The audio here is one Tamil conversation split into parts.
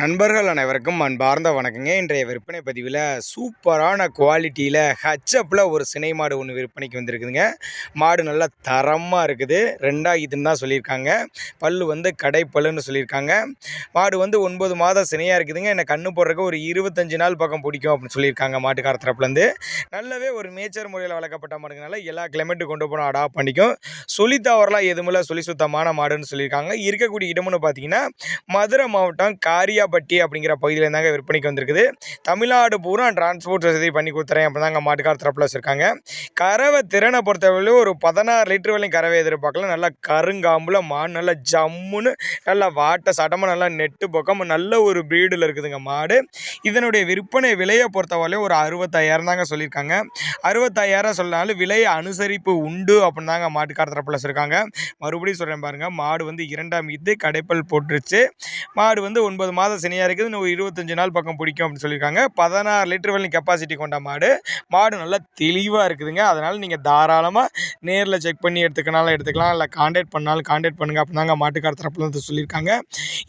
நண்பர்கள் அனைவருக்கும் அன்பார்ந்த வணக்கங்க. இன்றைய விற்பனை பதிவில் சூப்பரான குவாலிட்டியில் ஹச்சப்பில் ஒரு சினை மாடு ஒன்று விற்பனைக்கு வந்திருக்குதுங்க. மாடு நல்லா தரமாக இருக்குது. ரெண்டாக இதுன்னு தான் சொல்லியிருக்காங்க. பல்லு வந்து கடைப்பல்லுன்னு சொல்லியிருக்காங்க. மாடு வந்து ஒன்பது மாதம் சினையாக இருக்குதுங்க. என்னை கண்ணு போடுறதுக்கு ஒரு இருபத்தஞ்சு நாள் பக்கம் பிடிக்கும் அப்படின்னு சொல்லியிருக்காங்க மாட்டுக்கார தரப்புலேருந்து நல்லாவே ஒரு மேச்சர் முறையில் வளர்க்கப்பட்ட மாடுங்கனால எல்லா கிளைமேட்டு கொண்டு போனால் அடாப்ட் பண்ணிக்கும். சொல்லி தவறலாம் எதுவுமில்ல சொல்லி சுத்தமான மாடுன்னு சொல்லியிருக்காங்க. இருக்கக்கூடிய இடம்னு பார்த்தீங்கன்னா மதுரை மாவட்டம் காரியா காரியாபட்டி அப்படிங்கிற பகுதியில் இருந்தாங்க விற்பனைக்கு வந்திருக்குது. தமிழ்நாடு பூரா டிரான்ஸ்போர்ட் வசதி பண்ணி கொடுத்துறேன். அப்படி தாங்க மாட்டுக்கார தரப்பில் வச்சுருக்காங்க. கறவை திறனை பொறுத்தவரையிலும் ஒரு பதினாறு லிட்டர் வரையும் கறவை எதிர்பார்க்கலாம். நல்லா கருங்காம்பில் மாடு நல்லா ஜம்முன்னு நல்லா வாட்டை சடமாக நல்லா நெட்டு பக்கம் நல்ல ஒரு ப்ரீடில் இருக்குதுங்க மாடு. இதனுடைய விற்பனை விலையை பொறுத்தவரையிலும் ஒரு அறுபத்தாயிரம் தாங்க சொல்லியிருக்காங்க. அறுபத்தாயிரம் சொன்னாலும் விலையை அனுசரிப்பு உண்டு அப்படின்னு தாங்க மாட்டுக்கார தரப்பில் வச்சுருக்காங்க. மறுபடியும் சொல்கிறேன் பாருங்கள் மாடு வந்து இரண்டாம் இது கடைப்பல் போட்டுருச்சு. மாடு வந்து ஒன்பது மாதம் சினியாக இருக்குது. இன்னும் ஒரு இருபத்தஞ்சு நாள் பக்கம் பிடிக்கும் அப்படின்னு சொல்லியிருக்காங்க. பதினாறு லிட்டர் வரையும் கெப்பாசிட்டி கொண்ட மாடு. மாடு நல்லா தெளிவாக இருக்குதுங்க. அதனால் நீங்கள் தாராளமாக நேரில் செக் பண்ணி எடுத்துக்கனாலும் எடுத்துக்கலாம். இல்லை காண்டாக்ட் பண்ணாலும் காண்டாக்ட் பண்ணுங்கள் அப்படின்னாங்க மாட்டுக்கார தரப்புல வந்து சொல்லியிருக்காங்க.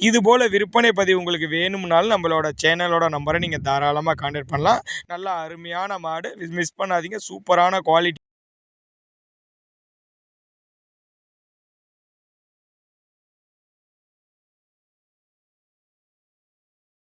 இது போல் விற்பனை பதிவு உங்களுக்கு வேணும்னாலும் நம்மளோட சேனலோட நம்பரை நீங்கள் தாராளமாக காண்டாக்ட் பண்ணலாம். நல்லா அருமையான மாடு. மிஸ் பண்ணாதீங்க. சூப்பரான குவாலிட்டி